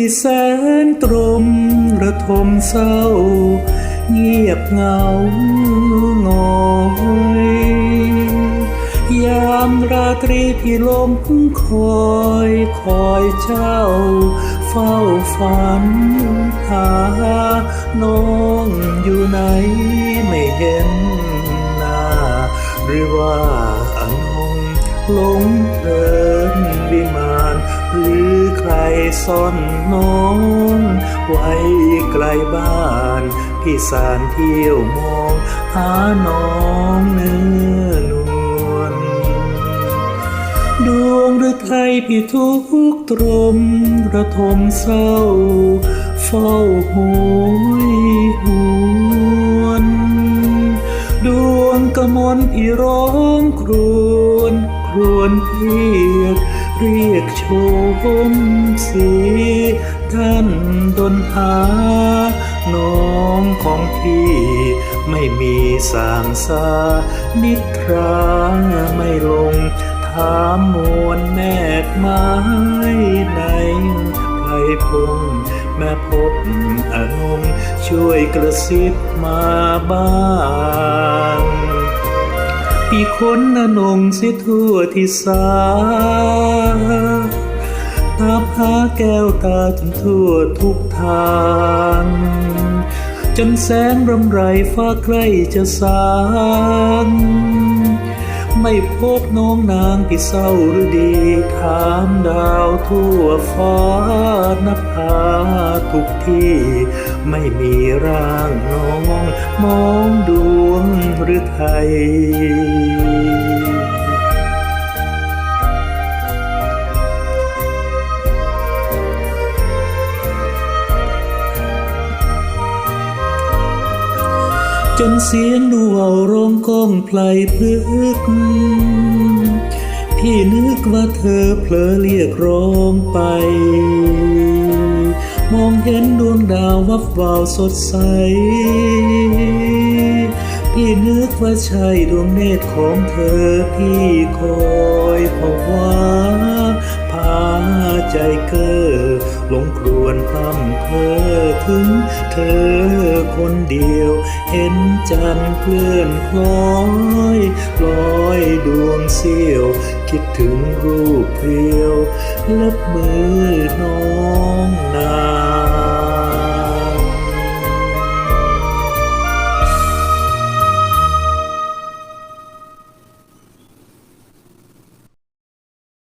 ที่แสนตรมระทมเศร้า เงียบเงางอยยามราตรีที่ลมคอยคอยเจ้า เฝ้าฝันหาน้องอยู่ไหนไม่เห็นหน้า หรือว่าอนงหลงเดินวิมานหรือ รซ่อนน้อง ไว้ไกลบ้านพี่สารเที่ยวมอง หาน้องเนื้อนวลดวงหรือไทยพี่ทุกตรมระทมเศร้า เฝ้าโหยหวนดวงกระมนพี่ร้องครวญครวญเพียก เรียกโชมสีท่านดนหา น้องของพี่ ไม่มีสางสานิทราไม่ลง ถามมวลแมกไม้ในไพรพงแม่พบอนงช่วยกระซิบมาบ้าง พี่คนอนงสิทั่วที่สาตามหาแก้วตาจนทั่วทุกทาง จนแสงรำไรฟ้าใกล้จะสางไม่พบน้องนางที่เศร้าหรือดี ถามดาวทั่วฟ้านภาทุกที่ ไม่มีร่างน้องมองดวงหรือไทยจนเสียงดูเอาร้องก้องไพลพลึก พี่นึกว่าเธอเผลอเรียกร้องไป มองเห็นดวงดาววับวาวสดใส พี่นึกว่าใช่ดวงเนตรของเธอพี่คอยภาวะพาใจเก้อหลงครวนพร่ำเพ้อถึงเธอคนเดียว เห็นจันทร์เคลื่อนคล้อยลอยดวงเสี้ยว คิดถึงรูปเพียวเล็บมือ